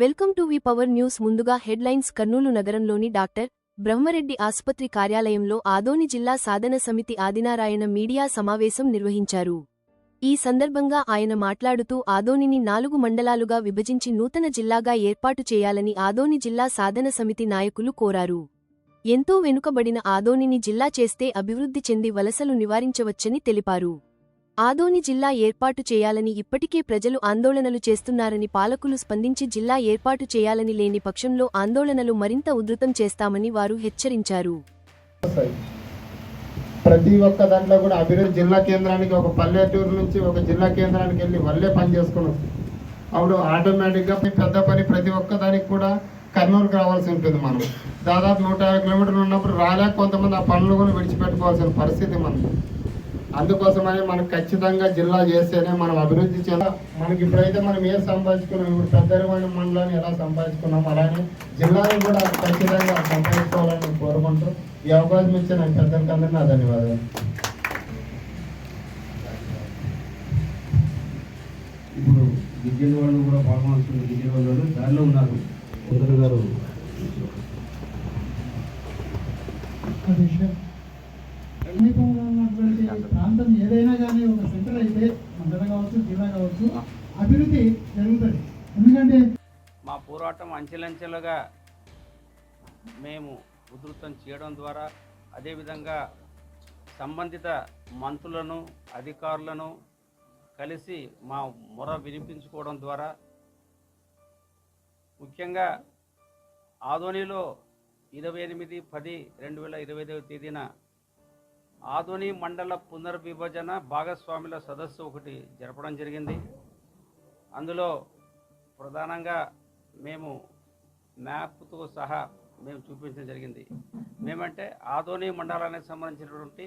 Welcome to V power news ముందుగా headlines Kurnool నగరంలోని doctor Brahmareddy ఆసుపత్రి కార్యాలయంలో ఆదోని జిల్లా సాధన సమితి ఆదినారాయణ మీడియా సమావేశం నిర్వహించారు. ఈ సందర్భంగా ఆయన మాట్లాడుతూ ఆదోనిని నాలుగు మండలాలుగా విభజించి నూతన జిల్లాగా ఏర్పాటు చేయాలని ఆదోని జిల్లా సాధన సమితి నాయకులు కోరారు. ఎంతో వెనుకబడిన ఆదోనిని జిల్లా చేస్తే అభివృద్ధి చెంది వలసలు నివారించవచ్చని తెలిపారు. ఆదోని జిల్లా ఏర్పాటు చేయాలని ఇప్పటికే ప్రజలు ఆందోళనలు చేస్తున్నారని పాలకులు స్పందించి జిల్లా ఏర్పాటు చేయాలని లేని పక్షంలో ఆందోళనలు మరింత ఉధృతం చేస్తామని వారు హెచ్చరించారు. ప్రతి ఒక్క దాంట్లో కూడా అభివృద్ధి జిల్లా కేంద్రానికి ఒక పల్లెటూరు నుంచి ఒక జిల్లా కేంద్రానికి వెళ్ళి వల్లే పని చేసుకుని అప్పుడు ఆటోమేటిక్గా పెద్ద పని ప్రతి ఒక్క దానికి కూడా కర్నూలుకి రావాల్సి ఉంటుంది మనం. దాదాపు నూట యాభై కిలోమీటర్లు ఉన్నప్పుడు రాలేక కొంతమంది ఆ పనులు కూడా విడిచిపెట్టుకోవాల్సిన పరిస్థితి మనది. అందుకోసమని మనకు ఖచ్చితంగా జిల్లా చేస్తేనే మనం అభివృద్ధి చెంద మనకి ఇప్పుడైతే మనం ఏం సంపాదించుకున్నాం? ఇప్పుడు పెద్దరిమైన మండలాన్ని ఎలా సంపాదించుకున్నాం? అలానే జిల్లాని కూడా ఖచ్చితంగా సంపాదించుకోవాలని కోరుకుంటూ ఈ అవకాశం ఇచ్చిన నాకు పెద్దలకి అందరికీ నా ధన్యవాదాలు. ఇప్పుడు గిరిజన వాళ్ళు కూడా పాల్గొనాల్సిన గిరిజన వాళ్ళు దారిలో ఉన్నారు. కొందరు గారు విషయం సమీపంలో ఉన్నటువంటి ప్రాంతం ఏదైనా కానీ ఒక సెంటర్ అయితే మండలం కావచ్చు జిల్లా కావచ్చు అభివృద్ధి జరుగుతుంది. ఎందుకంటే మా పోరాటం అంచెలంచెలుగా మేము ఉధృతం చేయడం ద్వారా అదేవిధంగా సంబంధిత మంత్రులను అధికారులను కలిసి మా మొర వినిపించుకోవడం ద్వారా ముఖ్యంగా ఆదోనిలో ఇరవై ఎనిమిది పది రెండు వేల ఇరవై ఐదవ తేదీన ఆధుని మండల పునర్విభజన భాగస్వాముల సదస్సు ఒకటి జరపడం జరిగింది. అందులో ప్రధానంగా మేము మ్యాప్తో సహా మేము చూపించడం జరిగింది. మేమంటే ఆదోని మండలానికి సంబంధించినటువంటి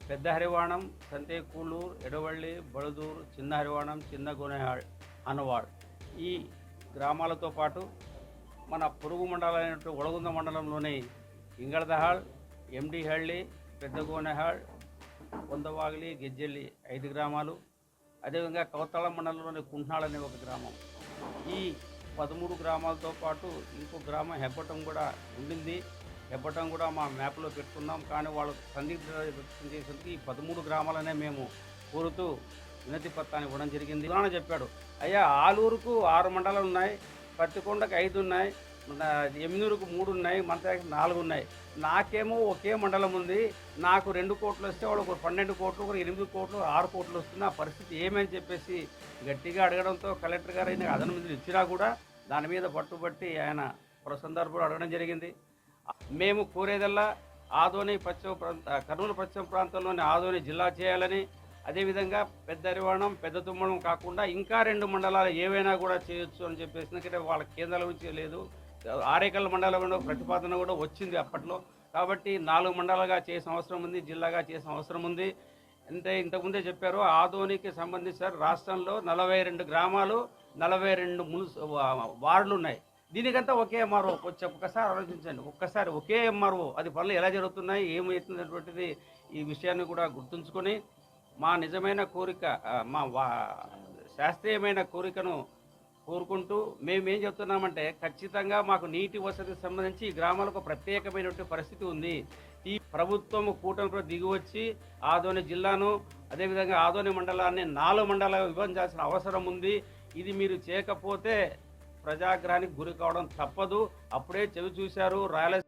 పెద్ద హరివాణం సంతేకూలూరు ఎడవళ్ళి బడుదూరు చిన్న హరివాణం చిన్న గోనెహాళ్ అనవాడ్ ఈ గ్రామాలతో పాటు మన పొరుగు మండలమైనటువంటి ఒడగుంద మండలంలోని ఇంగళదహాళ్ ఎండిహళ్ళి పెద్దగోనెహాడ్ కొందవాగిలి గెజ్జల్లి ఐదు గ్రామాలు. అదేవిధంగా కవతాళ మండలంలోని కుంఠాళ్ అనే ఒక గ్రామం. ఈ పదమూడు గ్రామాలతో పాటు ఇంకో గ్రామం హెబ్బటం కూడా ఉండింది. హెబ్బటం కూడా మా మ్యాప్లో పెట్టుకున్నాం. కానీ వాళ్ళు సందిగ్ధ వ్యక్తం చేసేందుకు ఈ పదమూడు గ్రామాలనే మేము కోరుతూ వినతి పత్రాన్ని ఇవ్వడం జరిగింది. ఉదాహరణ చెప్పాడు అయ్యా ఆలూరుకు ఆరు మండలాలు ఉన్నాయి పత్తికొండకు ఐదు ఉన్నాయి ఎమ్మినూరుకు మూడు ఉన్నాయి మంత్రానికి నాలుగు ఉన్నాయి. నాకేమో ఒకే మండలం ఉంది. నాకు రెండు కోట్లు వస్తే వాళ్ళు ఒక పన్నెండు కోట్లు ఒక ఎనిమిది కోట్లు ఆరు కోట్లు వస్తుంది. ఆ పరిస్థితి ఏమని చెప్పేసి గట్టిగా అడగడంతో కలెక్టర్ గారు అయిన అదనమిదులు ఇచ్చినా కూడా దాని మీద పట్టుబట్టి ఆయన ఒక సందర్భంలో అడగడం జరిగింది. మేము కోరేదల్లా ఆదోని పశ్చిమ ప్రాంత కర్నూలు పశ్చిమ ప్రాంతంలోని ఆదోని జిల్లా చేయాలని అదేవిధంగా పెద్ద అరివాణం పెద్ద తుమ్మడం కాకుండా ఇంకా రెండు మండలాలు ఏవైనా కూడా చేయొచ్చు అని చెప్పేసి ఎందుకంటే వాళ్ళ కేంద్రాల గురించి లేదు. ఆరేకల్ మండలంలో ప్రతిపాదన కూడా వచ్చింది అప్పట్లో. కాబట్టి నాలుగు మండలాలుగా చేసిన అవసరం ఉంది జిల్లాగా చేసిన అవసరం ఉంది. అంటే ఇంతకుముందే చెప్పారు ఆధునికి సంబంధించి సార్ రాష్ట్రంలో నలభై రెండు గ్రామాలు నలభై రెండు మున్సి వార్డులు ఉన్నాయి. దీనికంతా ఒకే ఎంఆర్ఓ. వచ్చి ఒక్కసారి ఆలోచించండి. ఒక్కసారి ఒకే ఎంఆర్ఓ. అది పనులు ఎలా జరుగుతున్నాయి ఏమవుతున్నటువంటిది ఈ విషయాన్ని కూడా గుర్తుంచుకొని మా నిజమైన కోరిక మా వా శాస్త్రీయమైన కోరికను కోరుకుంటూ మేమేం చెప్తున్నామంటే ఖచ్చితంగా మాకు నీటి వసతికి సంబంధించి ఈ గ్రామాలకు ప్రత్యేకమైనటువంటి పరిస్థితి ఉంది. ఈ ప్రభుత్వం కూటమిలో దిగివచ్చి ఆదోని జిల్లాను అదేవిధంగా ఆదోని మండలాన్ని నాలుగు మండలాలు విభజించాల్సిన అవసరం ఉంది. ఇది మీరు చేయకపోతే ప్రజాగ్రహానికి గురి కావడం తప్పదు. అప్పుడే చెవి చూశారు రాయలసీమ